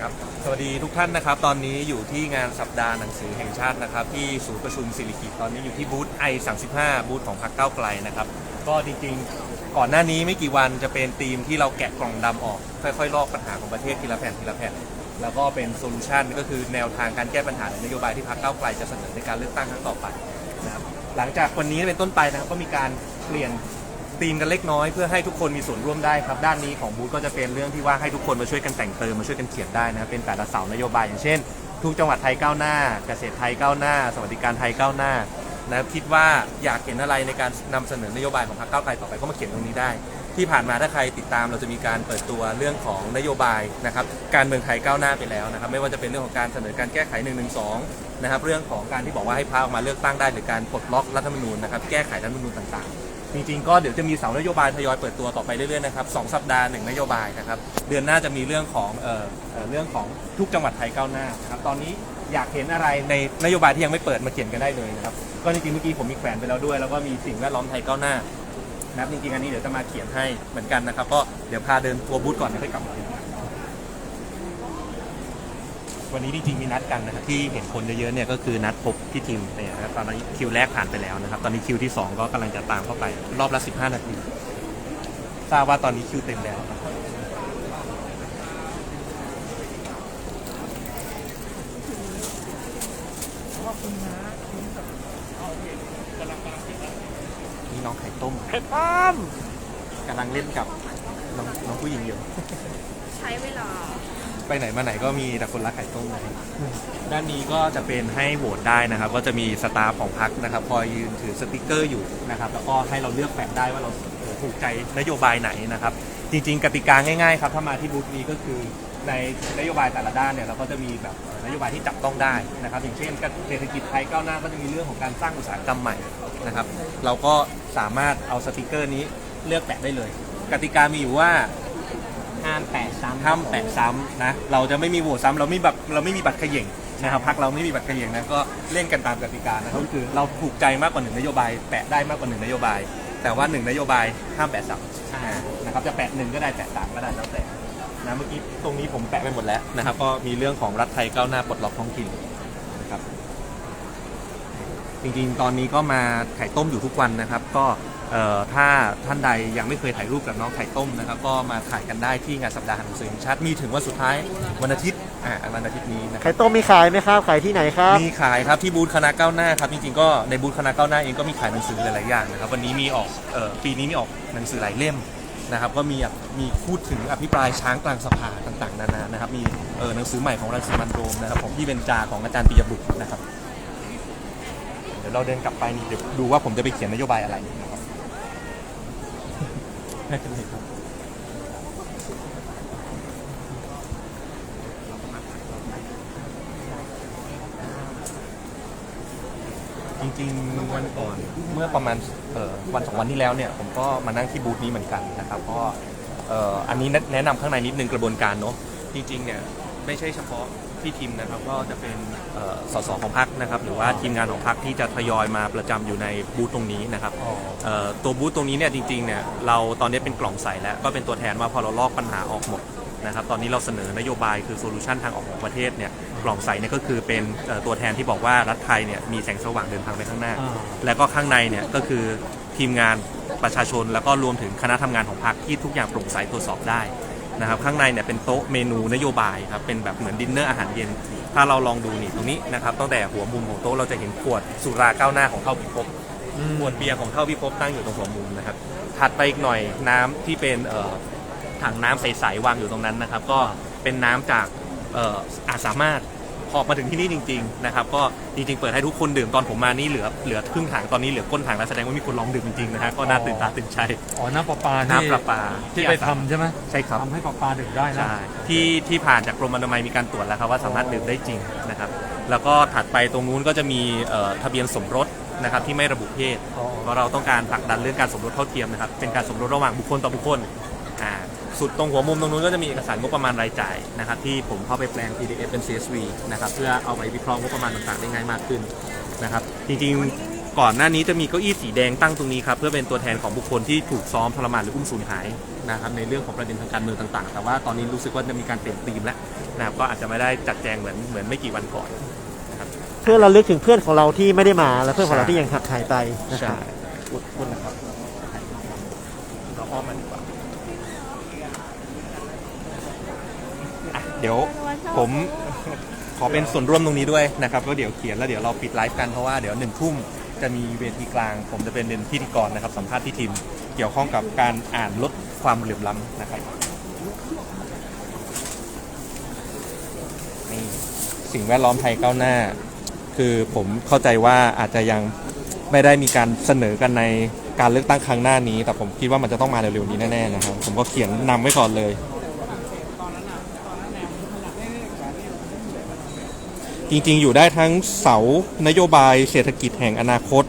ครับสวัสดีทุกท่านนะครับ ตอนนี้อยู่ที่งานสัปดาห์หนังสือแห่งชาตินะครับ ที่ศูนย์ประชุมสิริกิตตอนนี้อยู่ที่บูธ i35 บูธของพรรคก้าวไกลนะครับ ก็จริงๆก่อนหน้านี้ไม่กี่วันจะเป็นธีมที่เราแกะกล่องดำออก ค่อยๆลอกปัญหาของประเทศทีละแผ่นทีละแผ่นแล้วก็เป็นโซลูชันก็คือแนวทางการแก้ปัญหาในนโยบายที่พรรคก้าวไกลจะเสนอในการเลือกตั้งครั้งต่อไปนะครับหลังจากวันนี้เป็นต้นไปนะครับก็มีการเปลี่ยน ธีมกันเล็กน้อยเพื่อให้ทุกคนมีส่วนร่วมได้ครับ ด้านนี้ของบูธก็จะเป็นเรื่องที่ว่าให้ทุกคนมาช่วยกันแต่งเติมมาช่วยกันเขียนได้นะครับเป็นแต่ละเสานโยบายอย่างเช่น ทุกจังหวัดไทยก้าวหน้า เกษตรไทยก้าวหน้า สวัสดิการไทยก้าวหน้านะครับคิดว่าอยากเห็นอะไรในการนำเสนอนโยบายของพรรคก้าวไกลต่อไปก็มาเขียนตรงนี้ได้ ที่ผ่านมาถ้าใครติดตามเราจะมีการเปิดตัวเรื่องของนโยบายนะครับการเมืองไทยก้าวหน้าไปแล้วนะครับไม่ว่าจะเป็นเรื่องของการเสนอการแก้ไข1นึนะครับเรื่องของการที่บอกว่าให้พาออกมาเลือกตั้งได้หรือการปลดล็อกรัฐธรรมนูญนะครับแก้ไขรัฐธรรมนูญต่างๆ จริงๆ ก็เดี๋ยวจะมีเสานโยบายทยอยเปิดตัวต่อไปเรื่อยๆนะครับสองสัปดาห์หนึ่งนโยบายนะครับเดือนหน้าจะมีเรื่องของเอ่อเอ่อเรื่องของทุกจังหวัดไทยก้าวหน้านะครับตอนนี้อยากเห็นอะไรในนโยบายที่ยังไม่เปิดมาเขียนกันได้เลยนะครับก็จริงๆเมื่อกี้ผมมีแขวนไปแล้วด้วย แล้วก็มีสิ่งแวดล้อมไทยก้าวหน้านะครับจริงๆอันนี้เดี๋ยวจะมาเขียนให้เหมือนกันนะครับก็เดี๋ยวพาเดินทัวร์บูธก่อนแล้วค่อยกลับมา วันนี้จริงๆมีนัดกันนะครับที่เห็นคนเยอะๆเนี่ยก็คือนัดพบพี่ทีมเนี่ยนะครับตอนนี้คิวแรกผ่านไปแล้วนะครับตอนนี้คิวที่สองก็กำลังจะตามเข้าไป รอบละ 15 นาทีทราบว่าตอนนี้คิวเต็มแล้วนะครับนี่น้องไข่ต้มเผ็ดป้อมกำลังเล่นกับน้องน้องผู้หญิงอยู่ ใช้เวลา ไปไหนมาไหนก็มีแต่คนรักไข่ต้มนะครับด้านนี้ก็จะเป็นให้โหวตได้นะครับ ก็จะมีสตาฟของพักนะครับคอยยืนถือสติกเกอร์อยู่นะครับแล้วก็ให้เราเลือกแปะได้ว่าเราเอ่อถูกใจนโยบายไหนนะครับ จริง ๆ กติกาง่ายๆครับถ้ามาที่บูธนี้ก็คือในนโยบายแต่ละด้านเนี่ยเราก็จะมีแบบเอ่อนโยบายที่จับต้องได้นะครับ อย่างเช่นเศรษฐกิจไทยก้าวหน้าก็จะมีเรื่องของการสร้างอุตสาหกรรมใหม่นะครับ เราก็สามารถเอาสติกเกอร์นี้เลือกแปะได้เลย กติกามีอยู่ว่า ห้ามแปะซ้ำห้ามแปะซ้ำนะเราจะไม่มีโหวตซ้ำเราไม่แบบเราไม่มีบัตรเขย่งนะครับพักเราไม่มีบัตรเขย่งนะก็เล่นกันตามกติกานะครับก็คือเราถูกใจมากกว่าหนึ่งนโยบาย แปะได้มากกว่าหนึ่งนโยบาย แต่ว่าหนึ่งนโยบายห้ามแปะซ้ำอ่านะครับจะแปะหนึ่งก็ได้แปะสามก็ได้แล้วแต่นะเมื่อกี้ตรงนี้ผมแปะไปหมดแล้วนะครับก็มีเรื่องของรัฐไทยก้าวหน้าปลดล็อกท้องถิ่นนะครับจริงๆ ตอนนี้ก็มาไข่ต้มอยู่ทุกวันนะครับ ก็เอ่อ ถ้าท่านใดยังไม่เคยถ่ายรูปกับน้องไข่ต้มนะครับ ก็มาถ่ายกันได้ที่งานสัปดาห์หนังสือแห่งชาติมีถึงวันสุดท้ายวันอาทิตย์อ่าวันอาทิตย์นี้นะครับไข่ต้มมีขายไหมครับ ขายที่ไหนครับ มีขายครับที่บูธคณะก้าวหน้าครับจริงๆก็ในบูธคณะก้าวหน้าเองก็มีขายหนังสือหลายๆอย่างนะครับวันนี้มีออกเอ่อปีนี้มีออกหนังสือหลายเล่มนะครับก็มีแบบมีพูดถึงอภิปรายช้างกลางสภาต่างๆนานานะครับมีเอ่อหนังสือใหม่ของรังสิมันต์โรมนะครับของพี่เบญจาของอาจารย์ปิยบุตรนะครับเดี๋ยวเราเดินกลับไปนี่เดี๋ยวดูว่าผมจะไปเขียนนโยบายอะไรนะครับ ไม่เป็นไรครับจริงๆวันก่อนเมื่อประมาณเอ่อวันสองวันที่แล้วเนี่ยผมก็มานั่งที่บูธนี้เหมือนกันนะครับก็เอ่ออันนี้แนะนำข้างในนิดนึงกระบวนการเนาะจริงๆเนี่ยไม่ใช่เฉพาะ พี่ทีมนะครับก็จะเป็นเอ่อสสของพรรคนะครับหรือว่าทีมงานของพรรคที่จะทยอยมาประจำอยู่ในบูธตรงนี้นะครับเอ่อตัวบูธตรงนี้เนี่ยจริงๆเนี่ยเราตอนนี้เป็นกล่องใสแล้วก็เป็นตัวแทนว่าพอเราลอกปัญหาออกหมดนะครับตอนนี้เราเสนอนโยบายคือโซลูชันทางออกของประเทศเนี่ยกล่องใสเนี่ยก็คือเป็นเอ่อตัวแทนที่บอกว่ารัฐไทยเนี่ยมีแสงสว่างเดินทางไปข้างหน้า แล้วก็ข้างในเนี่ยก็คือทีมงานประชาชน แล้วก็รวมถึงคณะทำงานของพรรคที่ทุกอย่างโปร่งใสตรวจสอบได้ นะครับข้างในเนี่ยเป็นโต๊ะเมนูนโยบายครับเป็นแบบเหมือนดินเนอร์อาหารเย็น ถ้าเราลองดูนี่ตรงนี้นะครับตั้งแต่หัวมุมของโต๊ะเราจะเห็นขวดสุราก้าวหน้าของเท่าพิภพขวดเบียร์ของเท่าพิภพตั้งอยู่ตรงหัวมุมนะครับถัดไปอีกหน่อยน้ำที่เป็นถังน้ำใสๆวางอยู่ตรงนั้นนะครับ ก็เป็นน้ำจากเอ่ออาจสามารถ พอมาถึงที่นี่จริงๆนะครับก็จริงๆเปิดให้ทุกคนดื่มตอนผมมานี่เหลือเหลือครึ่งถังตอนนี้เหลือก้นถังแล้วแสดงว่ามีคนลองดื่มจริงๆนะฮะก็น่าตื่นตาตื่นใจอ๋อน้ำประปาที่น้ำประปาที่ไปทำใช่ไหมใช่ครับทำให้ประปาดื่มได้นะใช่ที่ที่ผ่านจากกรมอนามัยมีการตรวจแล้วครับว่าสามารถดื่มได้จริงนะครับแล้วก็ถัดไปตรงนู้นก็จะมีเอ่อทะเบียนสมรสนะครับที่ไม่ระบุเพศอ๋อเพราะเราต้องการผลักดันเรื่องการสมรสเท่าเทียมนะครับเป็นการสมรสระหว่างบุคคลต่อบุคคลอ่า สุดตรงหัวมุมตรงนู้นก็จะมีเอกสารงบประมาณรายจ่ายนะครับที่ผมเข้าไปแปลง PDF เป็น CSV นะครับเพื่อเอาไปวิเคราะห์งบประมาณต่างๆได้ง่ายมากขึ้นนะครับจริงๆก่อนหน้านี้จะมีเก้าอี้สีแดงตั้งตรงนี้ครับเพื่อเป็นตัวแทนของบุคคลที่ถูกซ้อมทรมานหรืออุ้มสูญหายนะครับในเรื่องของประเด็นทางการเมืองต่างๆ แต่ว่าตอนนี้รู้สึกว่าจะมีการเปลี่ยนธีมแล้วนะครับก็อาจจะไม่ได้จัดแจงเหมือนเหมือนไม่กี่วันก่อนเพื่อเราลึกถึงเพื่อนของเราที่ไม่ได้มาและเพื่อนของเราที่ยังหักหายไปนะคใช่รับพูดพูดนะครับเราอ้อมมาดีกว่าอะ เดี๋ยวผมขอเป็นส่วนร่วมตรงนี้ด้วยนะครับก็เดี๋ยวเขียนแล้วเดี๋ยวเราปิดไลฟ์กันเพราะว่าเดี๋ยวหนึ่งทุ่มจะมีเวทีกลาง ผมจะเป็นเดนพิธีกรนะครับสัมภาษณ์ที่ทีมเกี่ยวข้องกับการอ่านลดความเหลื่อมล้ำนะครับนี่สิ่งแวดล้อมไทยก้าวหน้า คือผมเข้าใจว่าอาจจะยังไม่ได้มีการเสนอกันในการเลือกตั้งครั้งหน้านี้ แต่ผมคิดว่ามันจะต้องมาเร็วๆนี้แน่ๆนะครับผมก็เขียนนำไว้ก่อนเลย จริงๆ อยู่ได้ทั้งเสานโยบายเศรษฐกิจแห่งอนาคต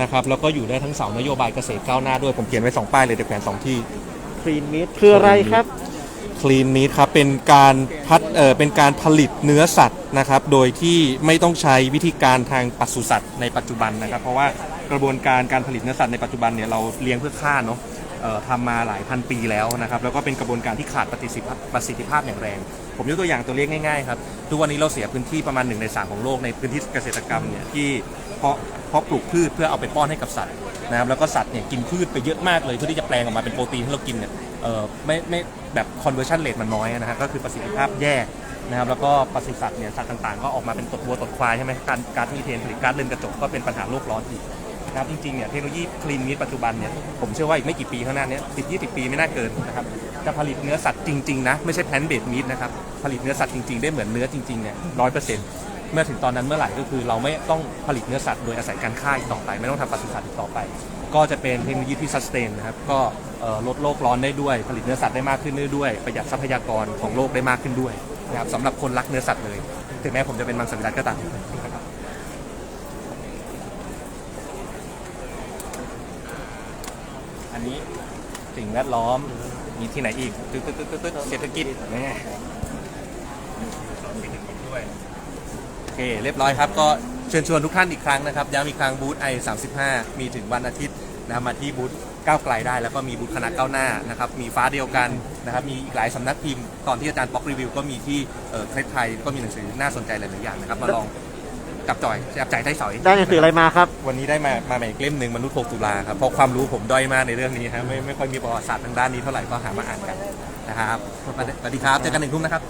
นะครับแล้วก็อยู่ได้ทั้งเสานโยบายเกษตรก้าวหน้าด้วยผมเขียนไว้สองป้ายเลยเดี๋ยวแขวนสองที่คลีนมิดคืออะไรครับคลีนมี t ครับเป็นการพัดเออเป็นการผลิตเนื้อสัตว์นะครับโดยที่ไม่ต้องใช้วิธีการทางปศุสัตว์ในปัจจุบันนะครับ เพราะว่ากระบวนการการผลิตเนื้อสัตว์ในปัจจุบันเนี่ยเราเลี้ยงเพื่อฆ่าเนาะเอ่อ ทำมาหลายพันปีแล้วนะครับแล้วก็เป็นกระบวนการที่ขาดประสิทธิภาพประสิทธิภาพอย่างแรง ผมยกตัวอย่างตัวเลขง่ายๆครับทุกวันนี้เราเสียพื้นที่ประมาณ1ใน3ของโลกในพื้นที่เกษตรกรรมเนี่ยที่เพาะเพาะปลูกพืชเพื่อเอาไปป้อนให้กับสัตว์นะครับแล้วก็สัตว์เนี่ยกินพืชไปเยอะมากเลยเพื่อที่จะแปลงออกมาเป็นโปรตีนที่เรากินเนี่ยเออไม่ไม่แบบ conversion rate มันน้อยนะฮะก็คือประสิทธิภาพแย่นะครับแล้วก็ปศุสัตว์เนี่ยสัตว์ต่างๆ ก็ออกมาเป็นตดวัวตดควายใช่ไหมการก๊าซมีเทนผลิตก๊าซเรือนกระจกก็เป็นปัญหาโลกร้อนอีก นะครับจริงๆเนี่ยเทคโนโลยีคลีนมีดปัจจุบันเนี่ยผมเชื่อว่าอีกไม่กี่ปีข้างหน้านี้สิบยี่สิบปีไม่น่าเกินนะครับจะผลิตเนื้อสัตว์จริงๆนะไม่ใช่แพนเบดมีดนะครับผลิตเนื้อสัตว์จริงๆได้เหมือนเนื้อจริงๆเนี่ยร้อยเปอร์เซ็นต์เมื่อถึงตอนนั้นเมื่อไหร่ก็คือเราไม่ต้องผลิตเนื้อสัตว์โดยอาศัยการฆ่าอีกต่อไป ไม่ต้องทำปศุสัตว์อีกต่อไป ก็จะเป็นเทคโนโลยีที่ซัสเตนนะครับก็ลดโลกร้อนได้ด้วย ผลิตเนื้อสัตว์ได้มากขึ้นด้ด้วยประหยัดทรัพยากรของโลกได้มากขึ้นด้วยนะครับสำหรับคนรักเนื้อสัตว์เลย ถึงแม้ผมจะเป็นมังสวิรัตก็ตามนะครับ อันนี้สิ่งแวดล้อมมีที่ไหนอีกตึ๊ดตึ๊ดตึ๊ดตึ๊ดเศรษฐกิจแน่ด้วยโอเคเรียบร้อยครับก็เชิญชวนทุกท่านอีกครั้งนะครับย้ำอีกครั้งบูธไอ35 มีถึงวันอาทิตย์นะครับมาที่บูธก้าวไกลได้ แล้วก็มีบูธคณะก้าวหน้านะครับมีฟ้าเดียวกันนะครับมีอีกหลายสำนักพิมพ์ ตอนที่อาจารย์ป๊อกรีวิวก็มีที่เออเคล็ดไทยก็มีหนังสือน่าสนใจหลายๆอย่างนะครับมาลอง จับจ่อยจับจ่ายได้สอยได้หนังสืออะไรมาครับ วันนี้ได้มามาใหม่อีกเล่มหนึ่งมนุษย์6ตุลาครับเพราะความรู้ผมด้อยมากในเรื่องนี้ฮะไม่ไม่ค่อยมีประวัติศาสตร์ทางด้านนี้เท่าไหร่ก็หามาอ่านกันนะครับสวัสดีครับเจอกันหนึ่งทุ่มนะครับ